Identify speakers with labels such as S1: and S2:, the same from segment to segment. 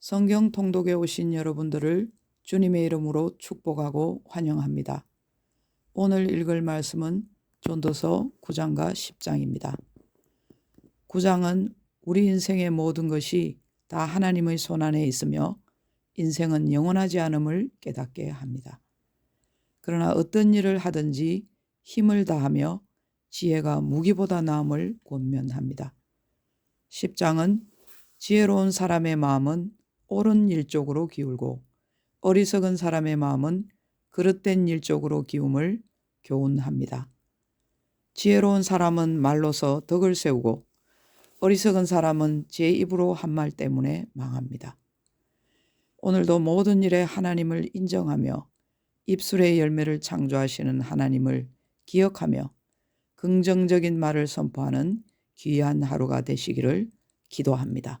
S1: 성경 통독에 오신 여러분들을 주님의 이름으로 축복하고 환영합니다. 오늘 읽을 말씀은 전도서 9장과 10장입니다. 9장은 우리 인생의 모든 것이 다 하나님의 손안에 있으며 인생은 영원하지 않음을 깨닫게 합니다. 그러나 어떤 일을 하든지 힘을 다하며 지혜가 무기보다 나음을 권면합니다. 10장은 지혜로운 사람의 마음은 옳은 일 쪽으로 기울고 어리석은 사람의 마음은 그릇된 일 쪽으로 기움을 교훈합니다. 지혜로운 사람은 말로서 덕을 세우고 어리석은 사람은 제 입으로 한 말 때문에 망합니다. 오늘도 모든 일에 하나님을 인정하며 입술의 열매를 창조하시는 하나님을 기억하며 긍정적인 말을 선포하는 귀한 하루가 되시기를 기도합니다.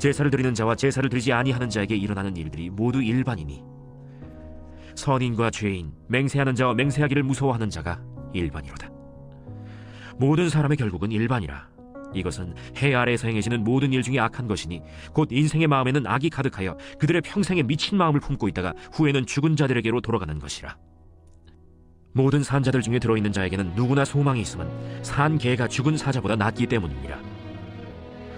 S2: 제사를 드리는 자와 제사를 드리지 아니하는 자에게 일어나는 일들이 모두 일반이니 선인과 죄인 맹세하는 자와 맹세하기를 무서워하는 자가 일반이로다 모든 사람의 결국은 일반이라. 이것은 해 아래에서 행해지는 모든 일 중에 악한 것이니 곧 인생의 마음에는 악이 가득하여 그들의 평생에 미친 마음을 품고 있다가 후에는 죽은 자들에게로 돌아가는 것이라. 모든 산자들 중에 들어있는 자에게는 누구나 소망이 있으면 산 개가 죽은 사자보다 낫기 때문이니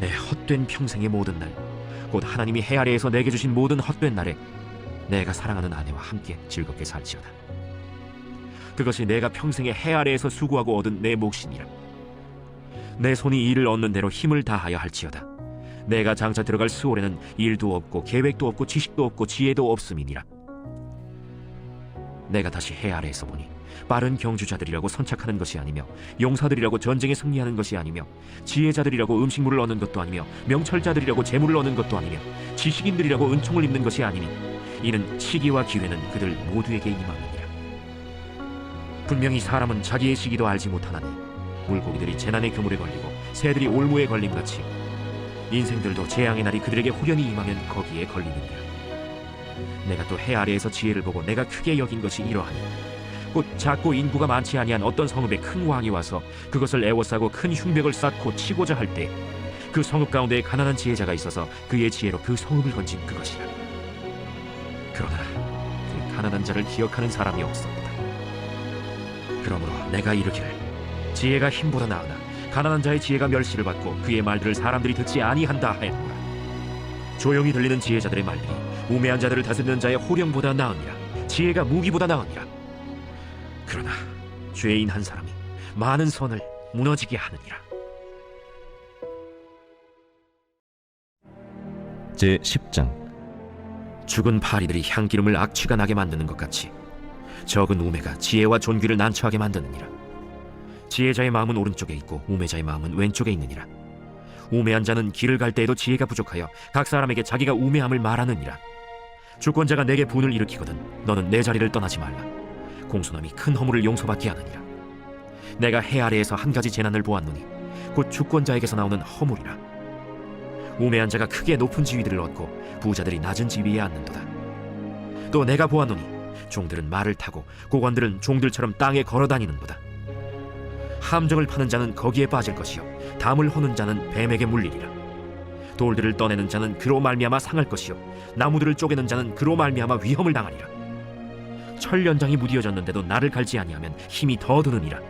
S2: 내 헛된 평생의 모든 날, 곧 하나님이 해 아래에서 내게 주신 모든 헛된 날에 내가 사랑하는 아내와 함께 즐겁게 살지어다. 그것이 내가 평생에 해 아래에서 수고하고 얻은 내 몫이니라. 내 손이 일을 얻는 대로 힘을 다하여 할지어다. 내가 장차 들어갈 수월에는 일도 없고 계획도 없고 지식도 없고 지혜도 없음이니라. 내가 다시 해 아래에서 보니 빠른 경주자들이라고 선착하는 것이 아니며 용사들이라고 전쟁에 승리하는 것이 아니며 지혜자들이라고 음식물을 얻는 것도 아니며 명철자들이라고 재물을 얻는 것도 아니며 지식인들이라고 은총을 입는 것이 아니니 이는 시기와 기회는 그들 모두에게 임함이니라. 분명히 사람은 자기의 시기도 알지 못하나니 물고기들이 재난의 그물에 걸리고 새들이 올무에 걸림같이 인생들도 재앙의 날이 그들에게 후련히 임하면 거기에 걸리느니라 내가 또 해 아래에서 지혜를 보고 내가 크게 여긴 것이 이러하니. 곧 작고 인구가 많지 아니한 어떤 성읍에 큰 왕이 와서 그것을 애워싸고 큰 흉벽을 쌓고 치고자 할 때 그 성읍 가운데 가난한 지혜자가 있어서 그의 지혜로 그 성읍을 건진 그것이라. 그러나 그 가난한 자를 기억하는 사람이 없었다. 그러므로 내가 이르기를 지혜가 힘보다 나으나 가난한 자의 지혜가 멸시를 받고 그의 말들을 사람들이 듣지 아니한다 하였노라. 조용히 들리는 지혜자들의 말들이 우매한 자들을 다스리는 자의 호령보다 나으니라 지혜가 무기보다 나으니라 그러나 죄인 한 사람이 많은 선을 무너지게 하느니라
S3: 제 10장
S2: 죽은 파리들이 향기름을 악취가 나게 만드는 것 같이 적은 우매가 지혜와 존귀를 난처하게 만드느니라. 지혜자의 마음은 오른쪽에 있고 우매자의 마음은 왼쪽에 있느니라. 우매한 자는 길을 갈 때에도 지혜가 부족하여 각 사람에게 자기가 우매함을 말하느니라. 주권자가 내게 분을 일으키거든 너는 내 자리를 떠나지 말라. 공손함이 큰 허물을 용서받게 하느니라. 내가 해 아래에서 한 가지 재난을 보았노니 곧 주권자에게서 나오는 허물이라. 우매한 자가 크게 높은 지위들을 얻고 부자들이 낮은 지위에 앉는도다. 또 내가 보았노니 종들은 말을 타고 고관들은 종들처럼 땅에 걸어 다니는도다. 함정을 파는 자는 거기에 빠질 것이요 담을 허는 자는 뱀에게 물리리라. 돌들을 떠내는 자는 그로 말미암아 상할 것이요 나무들을 쪼개는 자는 그로 말미암아 위험을 당하리라. 철 연장이 무디어졌는데도 나를 갈지 아니하면 힘이 더 드느니라.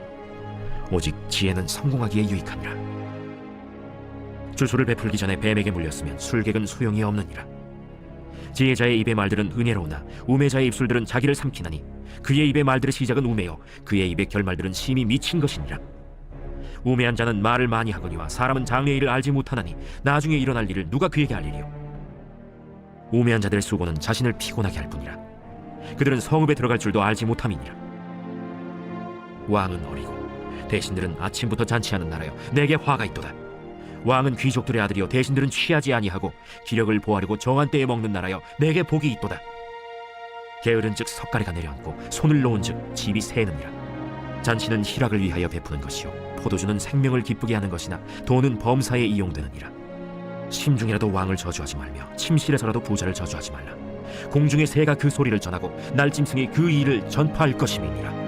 S2: 오직 지혜는 성공하기에 유익하니라. 주소를 베풀기 전에 뱀에게 물렸으면 술객은 소용이 없느니라. 지혜자의 입의 말들은 은혜로우나 우매자의 입술들은 자기를 삼키나니 그의 입의 말들의 시작은 우매요 그의 입의 결말들은 심히 미친 것이니라 우매한 자는 말을 많이 하거니와 사람은 장래의 일을 알지 못하나니 나중에 일어날 일을 누가 그에게 알리리요? 우매한 자들의 수고는 자신을 피곤하게 할 뿐이라. 그들은 성읍에 들어갈 줄도 알지 못함이니라. 왕은 어리고 대신들은 아침부터 잔치하는 나라여 내게 화가 있도다. 왕은 귀족들의 아들이요. 대신들은 취하지 아니하고 기력을 보하려고 정한 때에 먹는 나라여 내게 복이 있도다. 게으른즉 석가래가 내려앉고 손을 놓은즉 집이 새느니라 잔치는 희락을 위하여 베푸는 것이요. 포도주는 생명을 기쁘게 하는 것이나 돈은 범사에 이용되느니라. 심중이라도 왕을 저주하지 말며 침실에서라도 부자를 저주하지 말라. 공중의 새가 그 소리를 전하고 날짐승이 그 일을 전파할 것임이니라